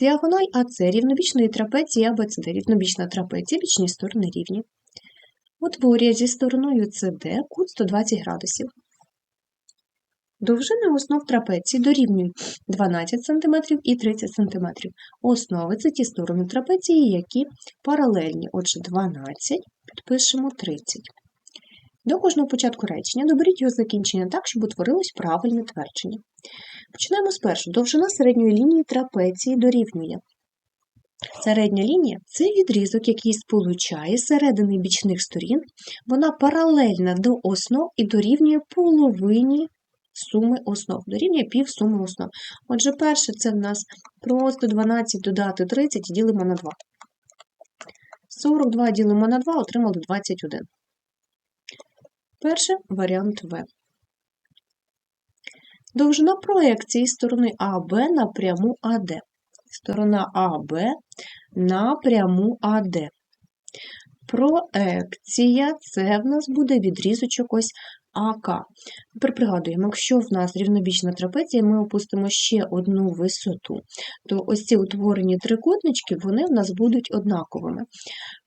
Діагональ АЦ рівнобічної трапеції АБЦД, рівнобічна трапеція, бічні сторони рівні. Утворює зі стороною СД кут 120 градусів. Довжини основ трапеції дорівнюють 12 см і 30 см. Основи – це ті сторони трапеції, які паралельні. Отже, 12, підпишемо 30. До кожного початку речення доберіть його закінчення так, щоб утворилось правильне твердження. Починаємо з першого. Довжина середньої лінії трапеції дорівнює. Середня лінія це відрізок, який сполучає середини бічних сторін. Вона паралельна до основ і дорівнює половині суми основ, дорівнює пів суми основ. Отже, перше це в нас просто 12 додати 30 і ділимо на 2. 42 ділимо на 2, отримали 21. Перший варіант В. Довжина проекції сторони АБ на пряму АД. Сторона АБ на пряму АД. Проекція це в нас буде відрізочок ось АК. Тепер пригадуємо, якщо в нас рівнобічна трапеція, ми опустимо ще одну висоту, то ось ці утворені трикутнички, вони в нас будуть однаковими.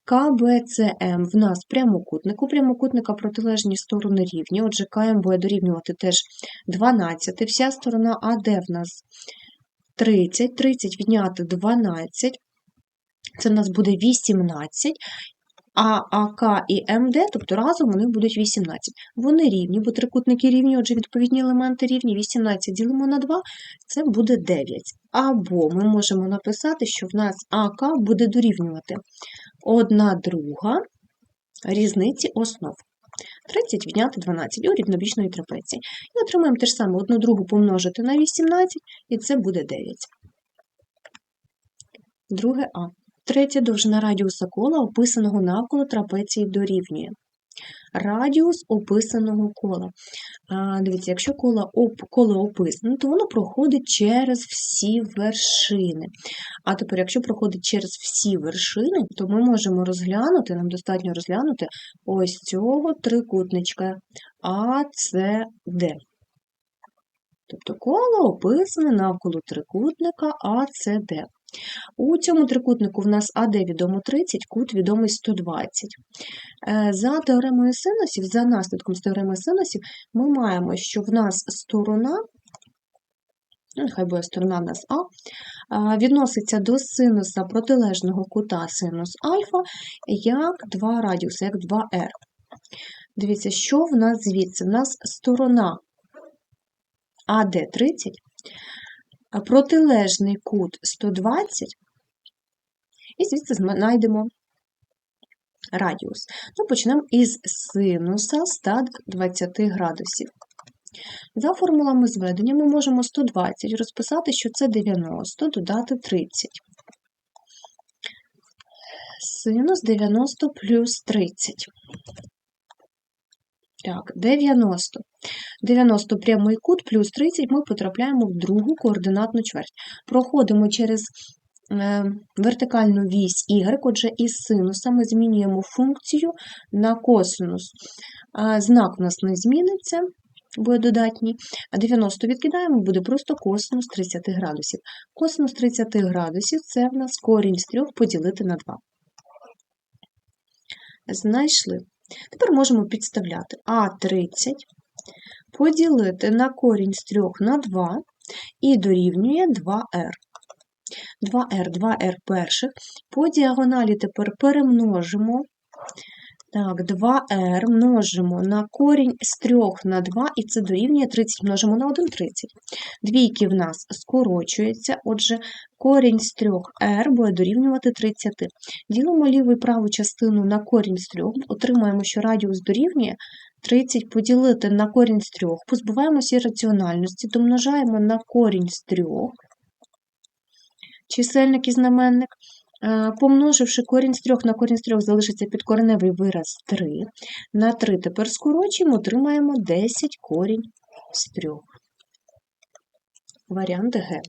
КБЦМ в нас прямокутник, у прямокутника протилежні сторони рівні, отже, КМ буде дорівнювати теж 12, вся сторона АД в нас 30, 30 відняти 12, це в нас буде 18, а АК і МД, тобто разом вони будуть 18. Вони рівні, бо трикутники рівні, отже, відповідні елементи рівні. 18 ділимо на 2, це буде 9. Або ми можемо написати, що в нас АК буде дорівнювати 1 друга різниці основ. 30 відняти 12 у рівнобічної трапеції. І отримаємо те ж саме 1 другу помножити на 18, і це буде 9. Друге А. Третя довжина радіуса кола, описаного навколо трапеції дорівнює. Радіус описаного кола. А, Дивіться, якщо коло, оп, коло описане, то воно проходить через всі вершини. А тепер, якщо проходить через всі вершини, то ми можемо розглянути, нам достатньо розглянути ось цього трикутничка АЦД. Тобто коло описане навколо трикутника АЦД. У цьому трикутнику в нас АД відомо 30, кут відомий 120. Е, за теоремою синусів, за наслідком з теореми синусів, ми маємо, що в нас сторона, ну, нехай буде сторона в нас А, відноситься до синуса протилежного кута синус альфа як 2 радіуси, як 2r. Дивіться, що в нас звідси? В нас сторона АД 30 протилежний кут 120, і звідси знайдемо радіус. Ну, Почнемо із синуса 120 градусів. За формулами зведення ми можемо 120 розписати, що це 90, додати 30. Синус 90 плюс 30. Так, 90. 90 прямий кут плюс 30 ми потрапляємо в другу координатну чверть. Проходимо через е, вертикальну вісь y, отже, із синуса ми змінюємо функцію на косинус. Знак у нас не зміниться, буде додатній, 90 відкидаємо, буде просто косинус 30 градусів. Косинус 30 градусів це в нас корінь з 3 поділити на 2. Знайшли. Тепер можемо підставляти А30 поділити на корінь з 3 на 2 і дорівнює 2r. 2r, 2r перших. По діагоналі тепер перемножимо. Так, 2r множимо на корінь з 3 на 2, і це дорівнює 30 множимо на 1 30. Двійки в нас скорочуються, отже, корінь з 3r буде дорівнювати 30. Ділимо ліву і праву частину на корінь з 3, отримаємо, що радіус дорівнює 30 поділити на корінь з 3, позбуваємося раціональності, домножаємо на корінь з 3, чисельник і знаменник. Е, помноживши корінь з 3 на корінь з 3, залишиться підкореневий вираз 3. На 3 тепер скорочуємо, отримаємо 10 корінь з 3. Варіант Г.